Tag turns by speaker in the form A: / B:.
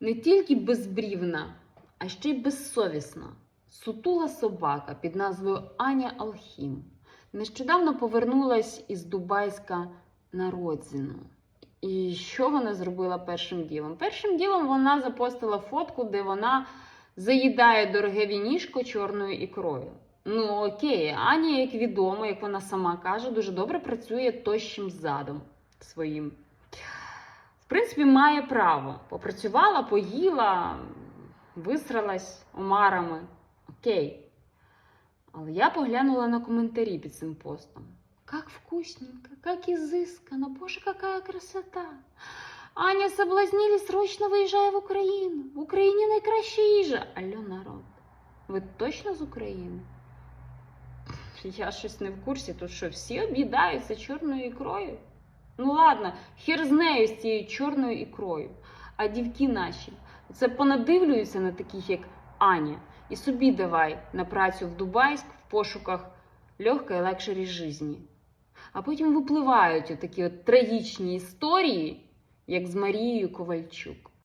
A: Не тільки безбрівна, а ще й безсовісна. Сутула собака під назвою Аня Алхім нещодавно повернулась із Дубайська на родзину. І що вона зробила першим ділом? Першим ділом вона запостила фотку, де вона заїдає дороге вінішко чорною ікрою. Ну окей, Аня, як відомо, як вона сама каже, дуже добре працює тощим задом своїм. В принципі, має право. Попрацювала, поїла, висралась омарами. Окей. Але я поглянула на коментарі під цим постом. Как вкусненько, как изысканно, боже, какая красота. Аня соблазнили, срочно виїжджає в Україну. В Україні найкраща їжа. Алло, народ, ви точно з України? Я щось не в курсі, тут що, всі об'їдаються чорною ікрою? Ну ладно, хер з нею з цією чорною ікрою. А дівки наші, це понадивлюються на таких, як Аня, і собі давай на працю в Дубайськ в пошуках легкої лакшері житті. А потім випливають отакі от трагічні історії, як з Марією Ковальчук.